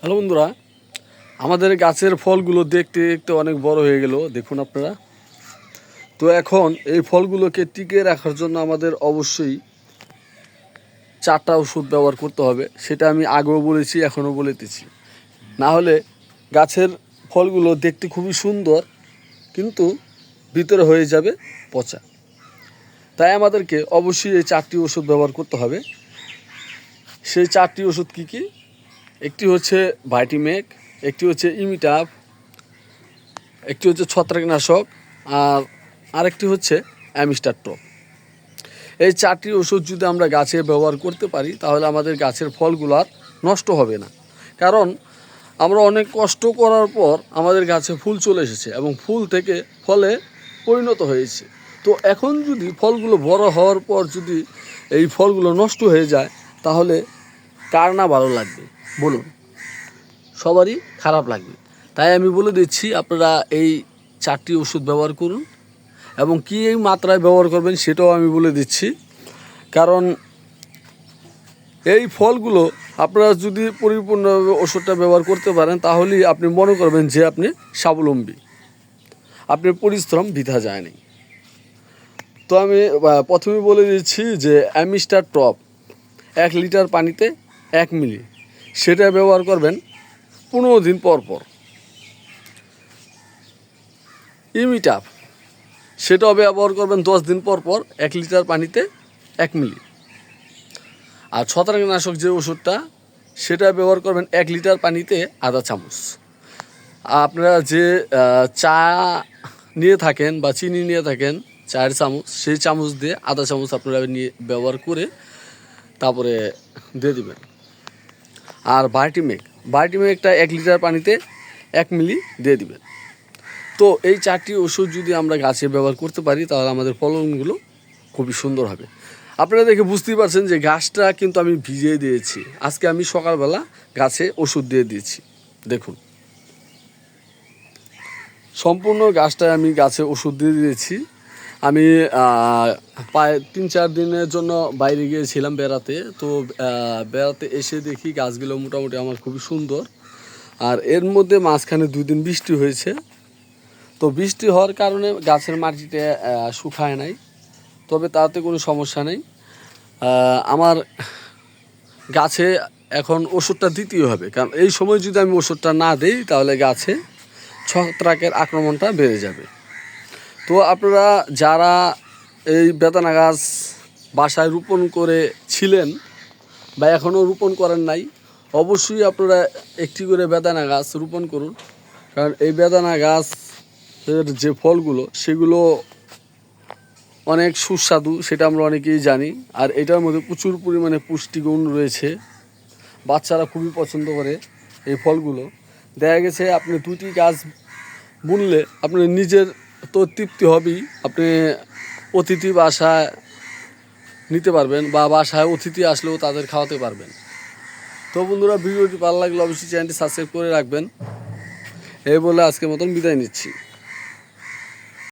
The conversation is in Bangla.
হ্যালো বন্ধুরা, আমাদের গাছের ফলগুলো দেখতে দেখতে অনেক বড় হয়ে গেল, দেখুন আপনারা। তো এখন এই ফলগুলোকে টিকে রাখার জন্য আমাদের অবশ্যই চারটা ওষুধ ব্যবহার করতে হবে, সেটা আমি আগেও বলেছি, এখনও বলেতেছি না হলে গাছের ফলগুলো দেখতে খুবই সুন্দর, কিন্তু ভিতরে হয়ে যাবে পচা। তাই আমাদেরকে অবশ্যই এই চারটি ওষুধ ব্যবহার করতে হবে। সেই চারটি ওষুধ কী কী? একটি হচ্ছে ভাইটিমেক একটি হচ্ছে ইমিটাপ একটি হচ্ছে ছত্রাকনাশক, আর আরেকটি হচ্ছে অ্যামিস্টার টপ। এই চারটি ওষুধ যদি আমরা গাছে ব্যবহার করতে পারি, তাহলে আমাদের গাছের ফলগুলো আর নষ্ট হবে না। কারণ আমরা অনেক কষ্ট করার পর আমাদের গাছে ফুল চলে এসেছে এবং ফুল থেকে ফলে পরিণত হয়েছে। তো এখন যদি ফলগুলো বড় হওয়ার পর যদি এই ফলগুলো নষ্ট হয়ে যায়, তাহলে কার না ভালো লাগবে? বলুন। সবারই খারাপ লাগবে। তাই আমি বলে দিচ্ছি, আপনারা এই চারটি ওষুধ ব্যবহার করুন এবং কী এই মাত্রায় ব্যবহার করবেন সেটাও আমি বলে দিচ্ছি। কারণ এই ফলগুলো আপনারা যদি পরিপূর্ণভাবে ওষুধটা ব্যবহার করতে পারেন, তাহলেই আপনি মনে করবেন যে আপনি স্বাবলম্বী। আপনার পরিশ্রম বৃথা যায়নি। তো আমি প্রথমে বলে দিচ্ছি যে অ্যামিস্টার টপ এক লিটার পানিতে এক মিলি সেটা ব্যবহার করবেন পনেরো দিন পর পর। ইমিটাপ, সেটাও ব্যবহার করবেন দশ দিন পর পর এক লিটার পানিতে এক মিলি। আর ছত্রাকনাশক যে ওষুধটা, সেটা ব্যবহার করবেন এক লিটার পানিতে আধা চামচ। আপনারা যে চা নিয়ে থাকেন বা চিনি নিয়ে থাকেন, চায়ের চামচ, সেই চামচ দিয়ে আধা চামচ আপনারা নিয়ে ব্যবহার করে তারপরে দিয়ে দিবেন। আর বায়োটিমেক। বায়োটিমেকটা এক লিটার পানিতে এক মিলি দিয়ে দিবেন। তো এই চারটি ওষুধ যদি আমরা গাছে ব্যবহার করতে পারি, তাহলে আমাদের ফলনগুলো খুবই সুন্দর হবে। আপনারা দেখে বুঝতেই পারছেন যে গাছটা কিন্তু আমি ভিজিয়ে দিয়েছি। আজকে আমি সকালবেলা গাছে ওষুধ দিয়ে দিয়েছি। দেখুন। সম্পূর্ণ গাছটায় আমি গাছে ওষুধ দিয়ে দিয়েছি। আমি প্রায় তিন চার দিনের জন্য বাইরে গিয়েছিলাম বেড়াতে। তো বেড়াতে এসে দেখি গাছগুলো মোটামুটি আমার খুবই সুন্দর। আর এর মধ্যে মাঝখানে দুই দিন বৃষ্টি হয়েছে। তো বৃষ্টি হওয়ার কারণে গাছের মাটিতে শুকায় নাই। তবে তাতে কোনো সমস্যা নেই। আমার গাছে এখন ওষুধটা দিতেই হবে। কারণ এই সময় যদি আমি ওষুধটা না দিই, তাহলে গাছে ছত্রাকের আক্রমণটা বেড়ে যাবে। তো আপনারা যারা এই বেদানা গাছ বাসায় রোপণ করে ছিলেন বা এখনও রোপণ করেন নাই, অবশ্যই আপনারা একটি করে বেদানা গাছ রোপণ করুন। কারণ এই বেদানা গাছের যে ফলগুলো, সেগুলো অনেক সুস্বাদু, সেটা আমরা অনেকেই জানি। আর এটার মধ্যে প্রচুর পরিমাণে পুষ্টিগুণ রয়েছে। বাচ্চারা খুবই পছন্দ করে এই ফলগুলো। দেখা গেছে আপনি দুটি গাছ বুনলে আপনি নিজের তো তৃপ্তি হবেই। আপনি অতিথি বাসায় নিতে পারবেন বা বাসায় অতিথি আসলেও তাদের খাওয়াতে পারবেন। তো বন্ধুরা, ভিডিওটি ভালো লাগলে অবশ্যই চ্যানেলটি সাবস্ক্রাইব করে রাখবেন। এই বলে আজকের মতন বিদায় নিচ্ছি।